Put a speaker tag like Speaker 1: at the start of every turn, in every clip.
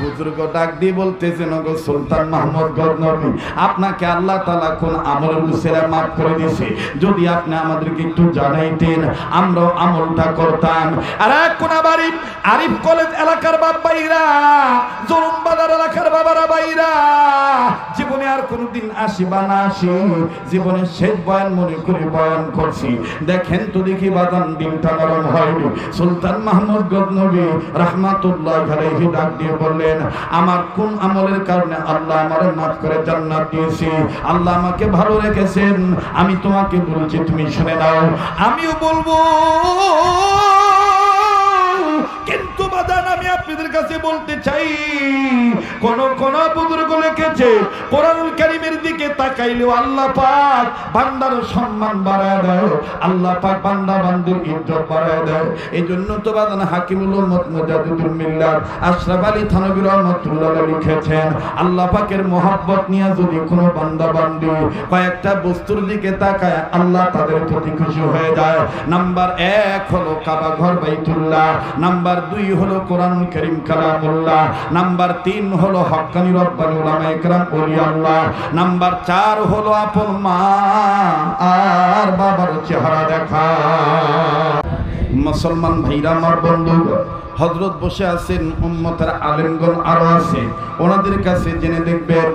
Speaker 1: বুজুর্গ ডাক দিয়ে বলতেছেন গো সুলতান মাহমুদ গজনবী আপনাকে আল্লাহ তাআলা কোন আমলের উসিলা মাফ করে দিয়েছে। যদি আপনি আমাদেরকে একটু জানাইতেন, আমরাও আমলটা করতাম। আর এক কোনাবাড়ি আরিফ কলেজ এলাকার বাবাইরা জরুম বাজার এলাকার বাবারা বাইরা জীবনে আর কোনোদিন আসি বা না আসি, জীবনে শেষ বয়ান মনে করে বয়ান করছি। দেখেন তো দেখি বাদাম দিনটা নরম হয়নি। সুলতান মাহমুদ গজনবী রহমাতুল্লাহ আলাইহি ডাক দিয়ে বললেন, আমার কোন আমলের কারণে আল্লাহ আমার মাফ করে জান্নাত দিয়েছে? আল্লাহ আমাকে ভালো রেখেছেন। আমি তোমাকে বলছি, তুমি শুনে নাও। আমিও বলব বলতে চাই, কোন কোন বুজুর্গ লিখেছে, কোরআনুল কারীমের দিকে তাকাইলেও আল্লাহ পাক বান্দার সম্মান বাড়ায় দেয়, আল্লাহ পাক বান্দা বান্দির ইজ্জত বাড়ায় দেয়। এই জন্য তো বাদান হাকিমুল উম্মত মুজাদ্দিদুল মিল্লাত আশরাফ আলী থানভী রহমাতুল্লাহ লিখেছেন, আল্লাহ পাকের মোহাব্বত নিয়ে যদি কোনো বান্দা বান্দি কয়েকটা বস্তুর দিকে তাকায়, আল্লাহ তাদের প্রতি খুশি হয়ে যায়। নাম্বার এক হলো কাবা ঘর বাইতুল্লাহ, নাম্বার দুই হলো কোরআন করিম কালামুল্লাহ নাম্বার তিন হলো হক্কানি রব্বানি উলামা ইকরাম ওলি আল্লাহ। নাম্বার চার হলো আপন মা আর বাবার চেহারা দেখা। মুসলমান ভাইরা, আমার বন্ধু হজরত বসে আছেন, উম্মতের আলেমগণ আরও আছে। ওনাদের কাছে জেনে দেখবেন,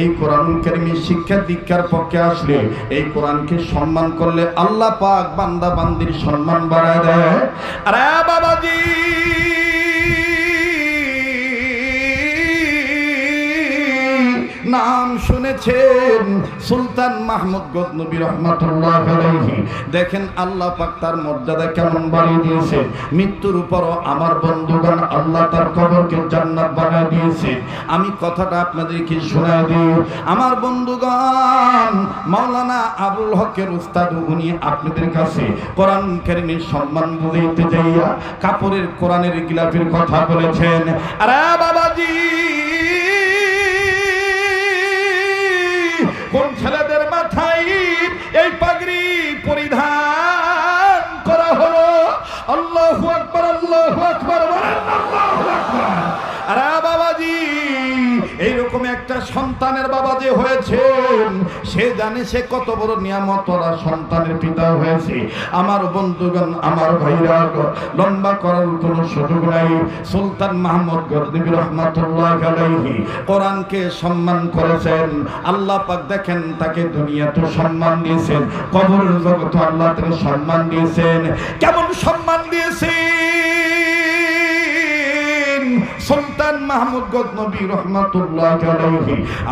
Speaker 1: এই কোরআন কারিমের শিক্ষা দীক্ষার পক্ষে আসলে এই কোরআনকে সম্মান করলে আল্লাহ পাক বান্দা বান্দির সম্মান বাড়ায় দেয়। আরে বাবাজি! নাম শুনেছেন সুলতান মাহমুদ গজনবী রহমাতুল্লাহ আলাইহি। দেখেন আল্লাহ পাক তার মর্যাদা কেমন বাড়িয়ে দিয়েছে। মৃত্যুর উপরও আমার বন্ধুগণ আল্লাহ তার কবরকে জান্নাত বানিয়ে দিয়েছে। আমি কথাটা আপনাদেরকে শোনায় দিই। আমার বন্ধুগণ, মাওলানা আবুল হকের উস্তাদ উনি আপনাদের কাছে কোরআন কারিমের সম্মান বুঝাইতে যাইয়া কাপড়ের কোরআনের গিলাফের কথা বলেছেন। আরে বাবাজি! এইরকম একটা সন্তানের বাবা যে হয়েছেন সে জানে সে কত বড় নিয়ামত ওরা সন্তানের পিতা হয়েছে। আমার বন্ধুগণ, আমার ভাইরা, লম্বা করার কোনো সুযোগ নাই। সুলতান মাহমুদ গরদিবি রহমাতুল্লাহ আলাইহি কোরআনকে সম্মান করেছেন। আল্লাহ পাক দেখেন তাকে দুনিয়াতে সম্মান দিয়েছেন। কবর জগত আল্লাহ তাকে সম্মান দিয়েছেন। কেমন সম্মান দিয়েছেন সুলতান মাহমুদ গজনবী রহমাতুল্লাহ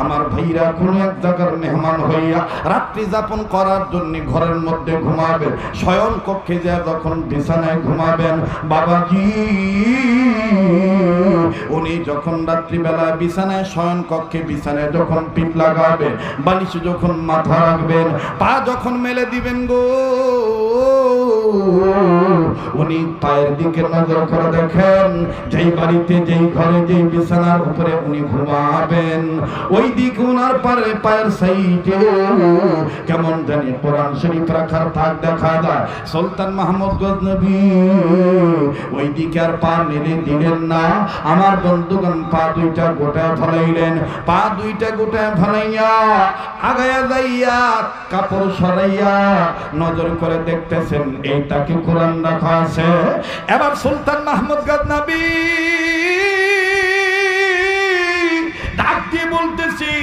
Speaker 1: আমার ভাইরা কোন এক জায়গার মেহমান হইয়া রাত্রি যাপন করার জন্য ঘরের মধ্যে ঘুমাবেন, শয়ন কক্ষে যা যখন বিছানায় ঘুমাবেন, বাবাজি, উনি যখন রাত্রিবেলা বিছানায় শয়ন কক্ষে বিছানায় যখন পিঠ লাগাবেন, বালিশে যখন মাথা রাখবেন, পা যখন মেলে দিবেন গো উনি পায়ের দিকে নজর করে দেখেন, যেই বাড়িতে, যেই ঘরে, যেই বিছানার উপরে উনি ঘুমাবেন, ওই দিক উনার পারে, পায়ের সাইডে। কেমন জানি কোরআন শরীফ রাখার থাক দেখা যায়। সুলতান মাহমুদ গজনবী, ওই দিকে আর পা মেলে দিলেন না। আমার বন্ধুগণ পা দুইটা গোটায় ফলাইলেন। পা দুইটা গোটায় ফলাইয়া আগায়া যাইয়া কাপড় সরাইয়া নজর করে দেখতেছেন, এইটা কি কোরআন রাখা? আছে। এবার সুলতান মাহমুদ গজনবী ডাক দিয়ে বলতেছি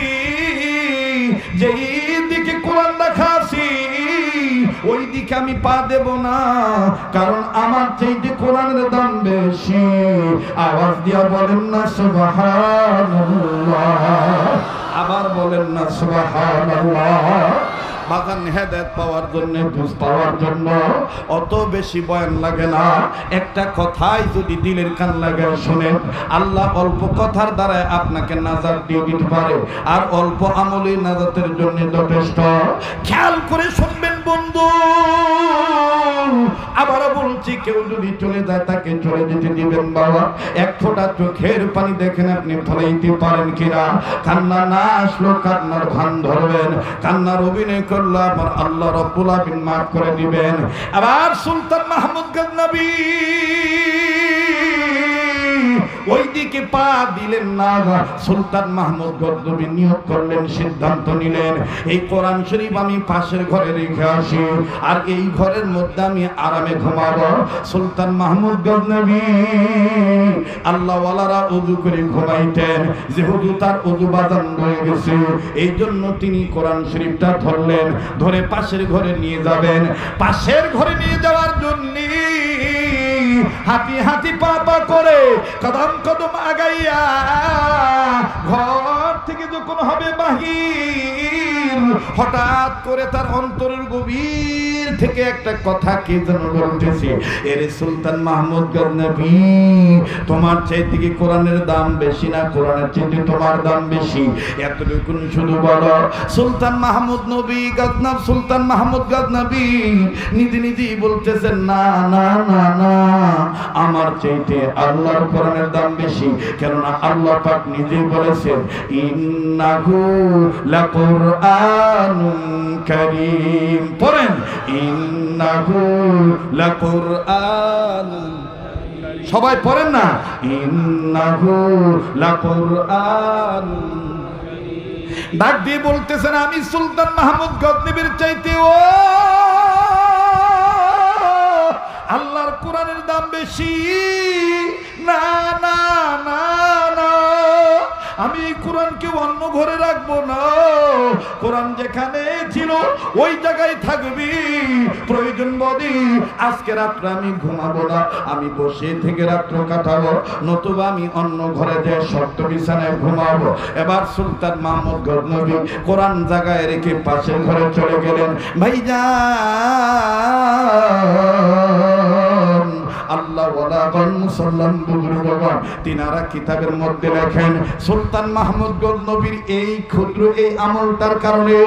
Speaker 1: যে এই দিকে কোরআন রাখা আছে ওই দিকে আমি পা দেব না, কারণ আমার চাইতে কোরআনের দাম বেশি। আওয়াজ দিয়া বলেন না, সুবহানাল্লাহ। আবার বলেন না, সুবহানাল্লাহ। বাগান হেদায়ত পাওয়ার জন্য, বুঝ পাওয়ার জন্য। অত বেশি বয়ান লাগে না। একটা কথাই যদি দিলের কান লাগে, শুনেন। আল্লাহ অল্প কথার দ্বারা আপনাকে নাজার দিয়ে দিতে পারে। আর অল্প আমলেই নাজাতের জন্য যথেষ্ট। খেয়াল করে শুনবেন, বন্ধু। আবারও বলছি, কেউ যদি চলে যায়, তাকে চলে যেতে দিবেন বাবা। এক ফোঁটা চোখের পানি দেখেন আপনি, ফলাইতে পারেন কিনা? কান্না না আসলো, কান্নার ভান ধরবেন। কান্নার অভিনয় করল, আমার আল্লাহ রব্বুল আবিন মাফ করে দিবেন। আবার সুলতান মাহমুদ গজনবী ওই দিকে পা দিলেন না। সুলতান মাহমুদ গদ্দবি নিয়োগ করলেন, সিদ্ধান্ত নিলেন। এই কোরআন শরীফ আমি পাশের ঘরে রেখে আসি, আর এই ঘরের মধ্যে আমি আরামে ঘুমাবো। সুলতান মাহমুদ গজনবী আল্লাহ ওয়ালারা উজু করে ঘুমাইতেন, যেহেতু তার উজু বাজান হয়ে গেছে, এই জন্য তিনি কোরআন শরীফটা ধরলেন, ধরে পাশের ঘরে নিয়ে যাবেন। পাশের ঘরে নিয়ে যাওয়ার জন্য হাতি হাতি পা করে কদম কদম আগাইয়া ঘর থেকে যখন হবে বাহির, হঠাৎ করে তার অন্তরের গভীর থেকে একটা কথা কে যেন বলতেছে, এর সুলতান মাহমুদ তোমার চাইতে কি কোরআনের দাম বেশি না কোরআনের চাইতে তোমার দাম বেশি? এতটুকুন শুধু বলো, সুলতান মাহমুদ নবী, গজনব সুলতান মাহমুদ গজনবী, নিজে নিজেই বলতেছেন, না না না না, আমার চাইতে আল্লাহর কোরআনের দাম বেশি। কেননা আল্লাহ পাক নিজেই বলেছেন ইন্নাহু লাকুরআনুন কারীম পড়েন ইন্নাহু লাকুরআনুন সবাই পড়েন না ইন্নাহু লাকুরআন ডাক দিয়ে বলতেছেন, আমি সুলতান মাহমুদ গজনবীর চাইতে, ও আল্লাহর কোরআনের দাম বেশি। আমি এই কোরআনকে অন্য ঘরে রাখব না। কোরআন যেখানে ছিল, ওই জায়গায় থাকবি। প্রয়োজন বদি আজকে রাত্রে আমি ঘুমাবো না। আমি বসে থেকে রাত্র কাটাবো, নতুবা আমি অন্য ঘরে যে শক্ত বিছানায় ঘুমাবো। এবার সুলতান মাহমুদ গজনবী কোরআন জায়গায় রেখে পাশের ঘরে চলে গেলেন। ভাইজান! আল্লাহ মুসলমান বুজুর্গগণ তিনারা কিতাবের মধ্যে লেখেন, সুলতান মাহমুদ গজনবীর এই ক্ষুদ্র এই আমলটার কারণে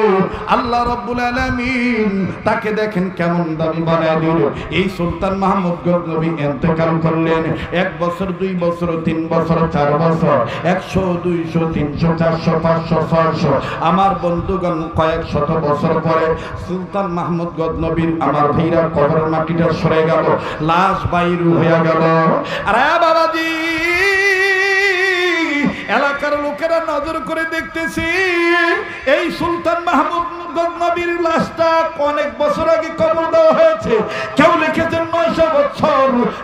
Speaker 1: আল্লাহ রব্বুল আলামিন তাকে দেখেন কেমন দামি বানায় দিল। এই সুলতান মাহমুদ গজনবী ইন্তেকাল করলেন, এক বছর, দুই বছর, তিন বছর, চার বছর, একশো, দুইশো, তিনশো, চারশো, পাঁচশো, ছয়শো। আমার বন্ধুগণ কয়েক শত বছর পরে সুলতান মাহমুদ গজনবীর আমার ভাইরা কবরের মাটিটা সরে গেল। লাশ বাইরু হয়ে গেল। আরে বাবাজি এলাকার লোকেরা নজর করে দেখতেছি এই সুলতান মাহমুদ অনেক বছর আগে হয়েছে। কেউ লিখেছেন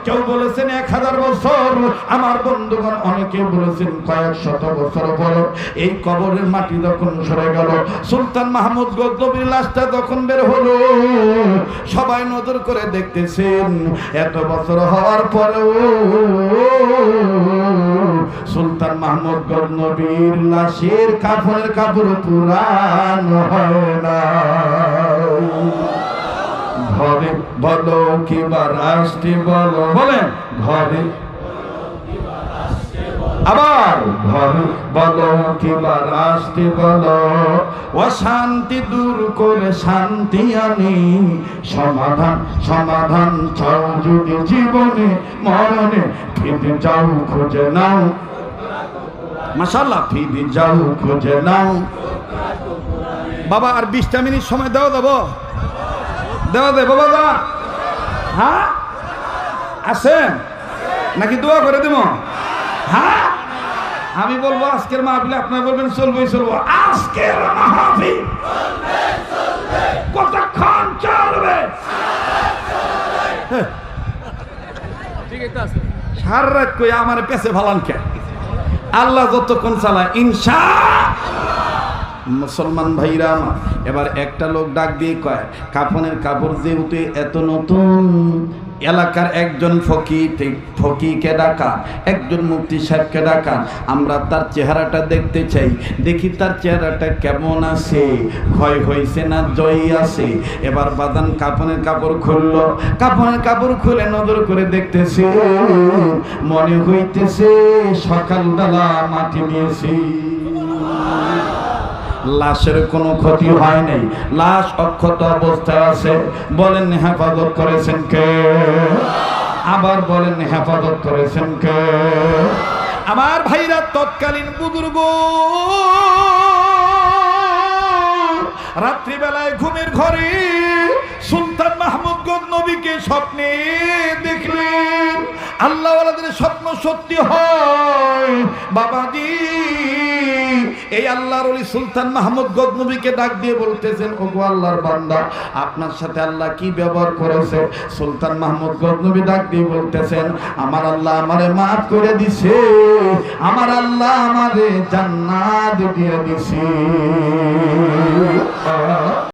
Speaker 1: কেউ বলেছেন এক হাজার বছর। আমার অনেকে বলেছেন কয়েক শত বছর এই কবরের মাটি যখন সরে গেল, সুলতান মাহমুদ গজনবীর লাশটা যখন বের হলো, সবাই নজর করে দেখতেছেন, এত বছর হওয়ার পরেও সুলতান মাহমুদ গর্নবীর লাশের কাপড়ের কাপড় পুরান হয় না। ঘরে বলো কিবা রাষ্ট্রে বলো বলেন। ঘরে আবার ঘর বলো কিবা রাষ্ট্রে বলো। অশান্তি দূর করে শান্তি আনি। সমাধান সমাধান চাও যদি জীবনে, মরণে। ফিরে যাও, খুঁজে নাও। মাসাল্লাহ ফিরে যাও, খুঁজে নাও। বাবা, আর বিশটা মিনিট সময় দেওয়া দেবো? দেওয়া দে বাবা? হ্যাঁ? আছেন নাকি দোয়া করে দেবো? আমি বলব আজকের মাহফিলে আপনার বলবেন, চলবো চলবো। আজকের মাহফিল কতক্ষণ চলবে? হ্যাঁ। সারা রাত কই আমার পেছে ভালান কে? আল্লাহ যতক্ষণ চালায়, ইনশা মুসলমান ভাইরা এবার একটা লোক ডাক দিয়ে কয়, কাফনের কাপড় যেহেতু এত নতুন এলাকার একজন ফকি ফকিকে ডাকা, একজন মুফতি সাহেবকে ডাকা। আমরা তার চেহারাটা দেখতে চাই। দেখি তার চেহারাটা কেমন আছে। ভয় হয়েছে না জয় আছে। এবার বাদান কাপনের কাপড় খুললো। কাপনের কাপড় খুলে নজর করে দেখতেছে, মনে হইতেছে সকালবেলা মাটি নিয়েছি লাশের কোনো ক্ষতি হয় নাই। লাশ অক্ষত অবস্থায় আছে। বলেন হেফাজত করেছেন কে? আবার বলেন হেফাজত করেছেন কে? আমার ভাইরা তৎকালীন বুজুর্গ, রাত্রিবেলায় ঘুমের ঘরে সুলতান মাহমুদ নবীকে স্বপ্নে দেখলেন। আল্লাহ স্বপ্ন সত্যি হয়। বাবাজি এই আল্লাহর ওলি সুলতান মাহমুদ গদনবীকে ডাক দিয়ে বলতেছেন, ওগো আল্লাহর বান্দা, আপনার সাথে আল্লাহ কি ব্যবহার করেছে? সুলতান মাহমুদ গদনবী ডাক দিয়ে বলতেছেন, আমার আল্লাহ আমারে মাফ করে দিছে, আমার আল্লাহ আমারে জান্নাত দিয়ে দিছে।